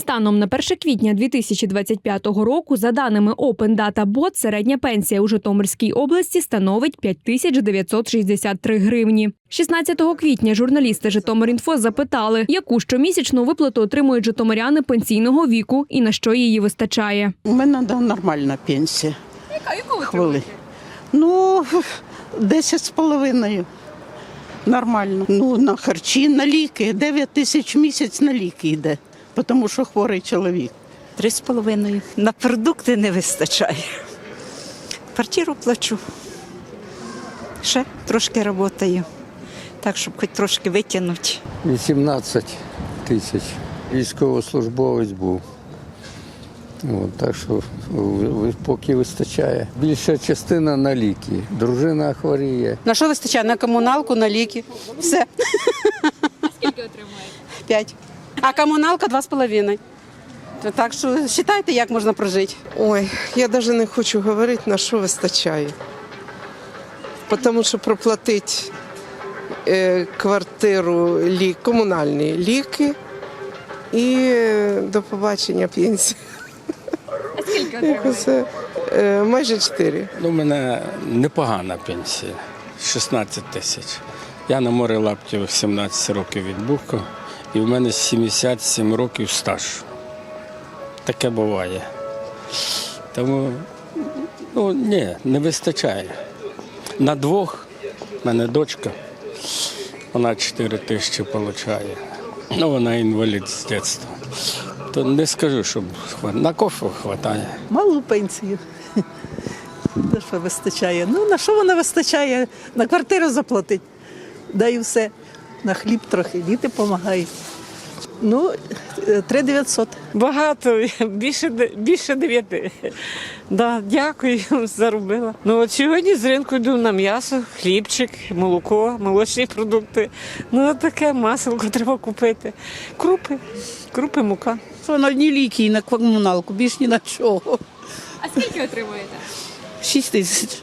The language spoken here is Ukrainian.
Станом на 1 квітня 2025 року, за даними Open Data Bot, середня пенсія у Житомирській області становить 5963 гривні. 16 квітня журналісти Житомирінфо запитали, яку щомісячну виплату отримують житомиряни пенсійного віку і на що її вистачає. У мене нормальна пенсія. Яка? Яку ви Хвили. Ну, 10 з половиною. Нормально. Ну, на харчі, на ліки. 9 тисяч в місяць на ліки йде, тому що хворий чоловік. Три з половиною. На продукти не вистачає. Квартиру плачу. Ще трошки працюю. Так, щоб хоч трошки витягнути. 18 тисяч. Військовослужбовець був. От, так що поки вистачає. Більша частина на ліки. Дружина хворіє. На що вистачає? На комуналку, на ліки. Все. Скільки отримуєте? П'ять. А комуналка два з половиною. То Так що вважайте, як можна прожити. Ой, я навіть не хочу говорити, на що вистачає. Тому що проплатити е, квартиру, лік, комунальні ліки і е, до побачення пенсії. А скільки Це е, майже 4. Ну, у мене непогана пенсія 16 тисяч. Я на море лаптів 17 років відбувка, і в мене 77 років стаж. Таке буває. Тому ну, ні, не вистачає. На двох в мене дочка, вона 4 тисячі отримує. Ну, вона інвалід з дитинства. То не скажу, щоб на кофе вистачає. Малу пенсію. На що вистачає? Ну, на що вона вистачає? На квартиру заплатить. Да і все. На хліб трохи, діти допомагають. Ну, 3 900. Багато, більше, більше дев'яти. Да, дякую, заробила. Ну от сьогодні з ринку йду на м'ясо, хлібчик, молоко, молочні продукти. Ну от таке маселко треба купити. Крупи, крупи, мука. На одні ліки і на комуналку, більш ні на чого. А скільки отримуєте? 6 тисяч.